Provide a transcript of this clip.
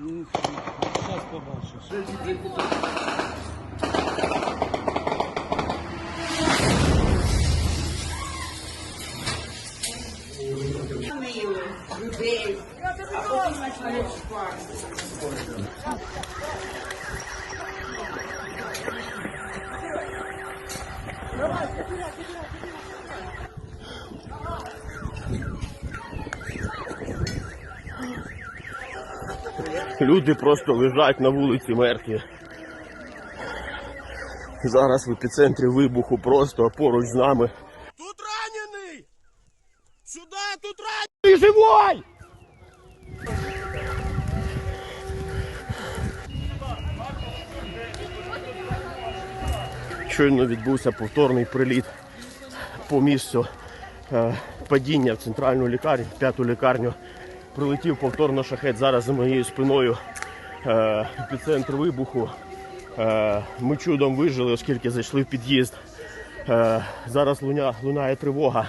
Зараз побачиш. Мили людей, а потім почали шпати. Люди просто лежать на вулиці мертві. Зараз в епіцентрі вибуху просто поруч з нами. Тут ранений! Сюди, тут ранений! Живой! Щойно відбувся повторний приліт по місцю е, падіння в центральну лікарню, в п'яту лікарню. Прилетів повторно шахет зараз за моєю спиною. Е, епіцентр вибуху. Е, ми чудом вижили, оскільки зайшли в під'їзд. Е, зараз луня, лунає тривога.